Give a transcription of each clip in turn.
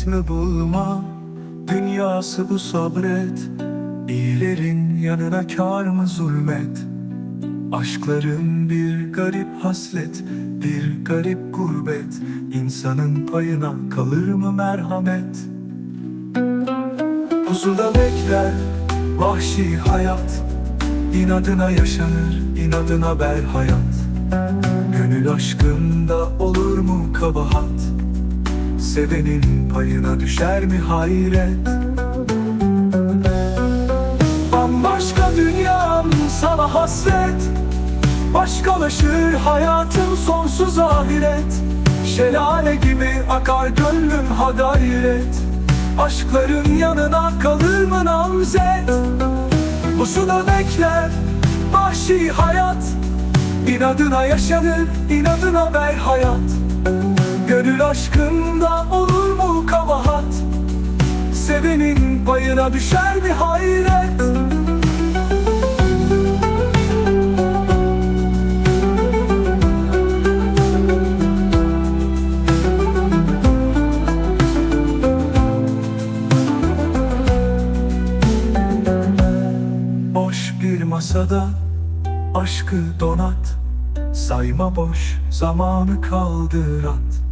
cennet mi bulma. Dünyası bu sabret. İyilerin yanına kar mı zulmet? Aşkların bir garip haslet Bir garip gurbet. İnsanın payına kalır mı merhamet? Pusuda bekler vahşi hayat. İnadına yaşanır inadına ber hayat Gönül aşkında olur mu kabahat Sevenin payına düşer mi hayret? Bambaşka dünyam sana hasret. Başkalaşır hayatım sonsuz ahiret. Şelale gibi akar gönlüm ha gayret Aşkların yanına kalır mı namzet? Bu suda bekler vahşi hayat. İnadına yaşanır, inadına ver hayat Gönül aşkında olur mu kabahat? Sevenin payına düşer mi hayret? Boş bir masada aşkı donat. Sayma boş zamanı kaldırat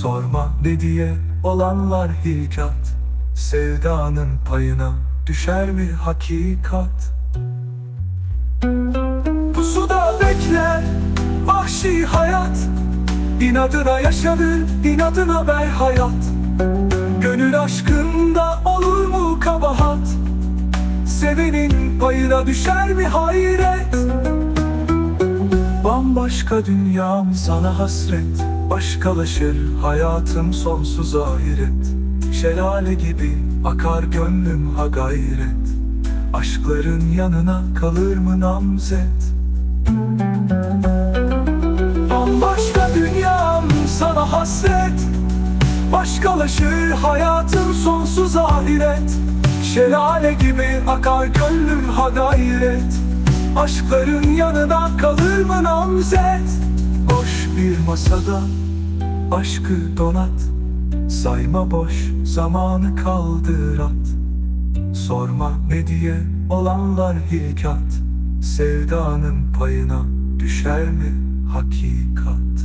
Sorma ne diye olanlar hilkat. Sevdanın payına düşer mi hakikat? Pusuda bekler vahşi hayat. İnadına yaşanır inadına ver hayat Gönül aşkında olur mu kabahat? Sevenin payına düşer mi hayret Bambaşka dünyam sana hasret. Başkalaşır hayatım sonsuz ahiret. Şelale gibi akar gönlüm ha gayret. Aşkların yanına kalır mı namzet? Bambaşka dünyam sana hasret. Başkalaşır hayatım sonsuz ahiret. Şelale gibi akar gönlüm ha gayret. Aşkların yanına kalır namzet Boş bir masada aşkı donat. Sayma boş zamanı kaldırat. Sorma ne diye olanlar hilkat. Sevdanın payına düşer mi hakikat